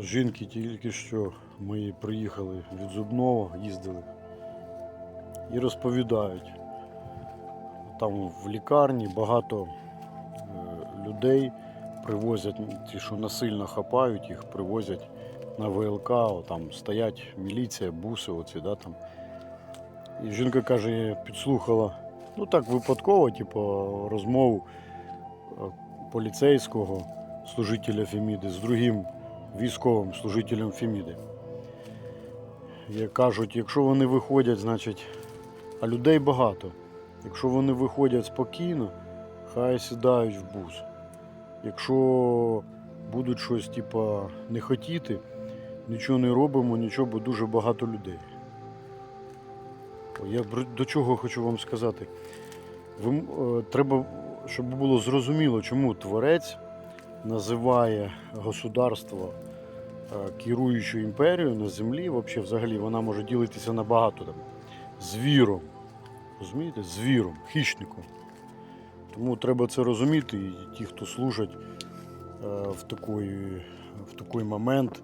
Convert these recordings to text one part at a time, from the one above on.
Жінки тільки що ми приїхали від зубного, їздили і розповідають. Там в лікарні багато е, людей привозять, ті, що насильно хапають, їх привозять на ВЛК, там стоять міліція, буси, оці, да, там. І жінка каже, підслухала, ну так випадково, типу, розмову е, поліцейського служителя Феміди з другим військовим служителем Феміди. І кажуть, якщо вони виходять, значить, а людей багато. Якщо вони виходять спокійно, хай сідають в бус. Якщо будуть щось типа не хотіти, нічого не робимо, нічого, бо дуже багато людей. Я до чого хочу вам сказати. Ви, е, треба, щоб було зрозуміло, чому творець називає государство е, керуючою імперією на землі, вообще, взагалі вона може ділитися на багато там, звіром. Розумієте? Звіром, хищником. Тому треба це розуміти, і ті, хто служать е, в, такий, в такий момент,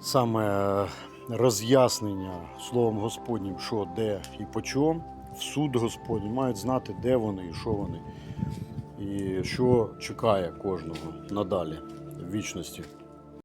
саме е, роз'яснення словом Господнім, що, де і по чому, в суд Господній, мають знати, де вони і що вони, і що чекає кожного надалі в вічності.